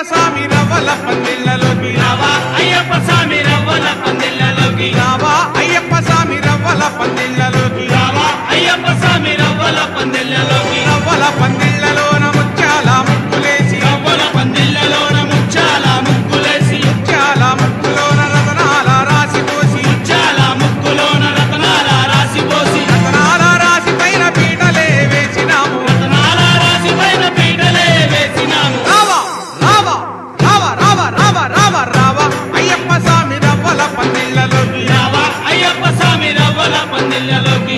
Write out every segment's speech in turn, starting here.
అయ్యప్ప స్వామి రవ్వల పందిళ్ళలోకి రావా I love you.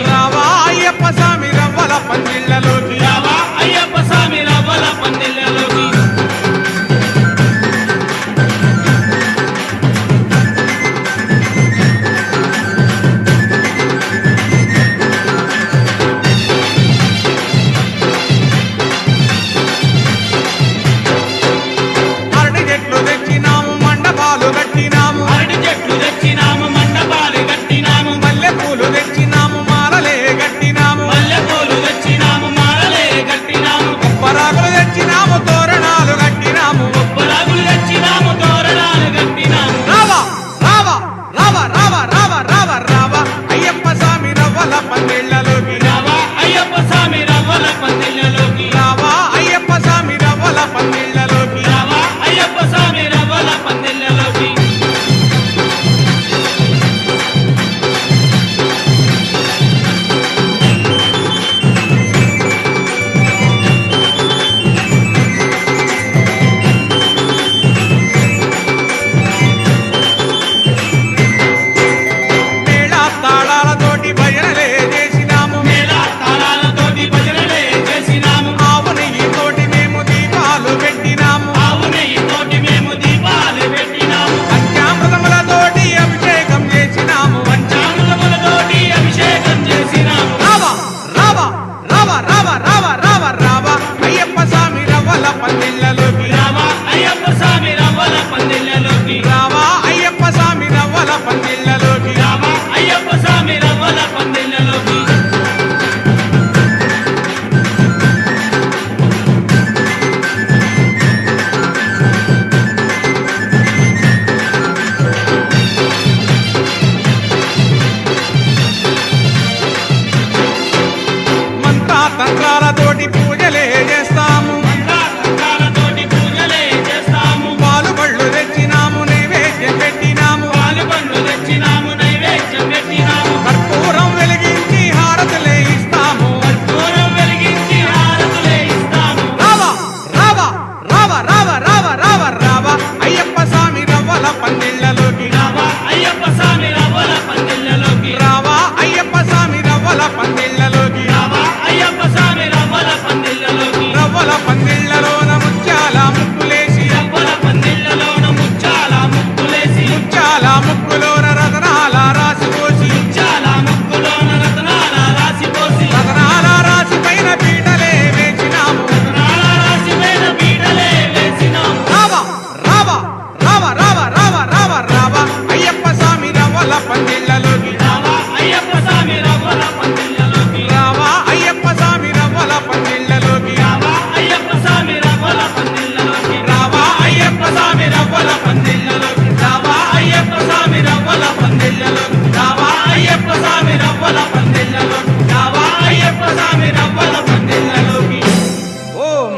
Ayyappa రఘుల పందిళ్ళలోకి రావా అయ్యప్ప స్వామి రఘుల పందిళ్ళలోకి రావా అయ్యప్ప స్వామి రఘుల పందిళ్ళలోకి రావా అయ్యప్ప స్వామి రఘుల పందిళ్ళలోకి రావా అయ్యప్ప స్వామి రఘుల పందిళ్ళలోకి రావా అయ్యప్ప స్వామి రఘుల పందిళ్ళలోకి రావా అయ్యప్ప స్వామి రఘుల పందిళ్ళలోకి రావా అయ్యప్ప స్వామి రఘుల పందిళ్ళలోకి ఓం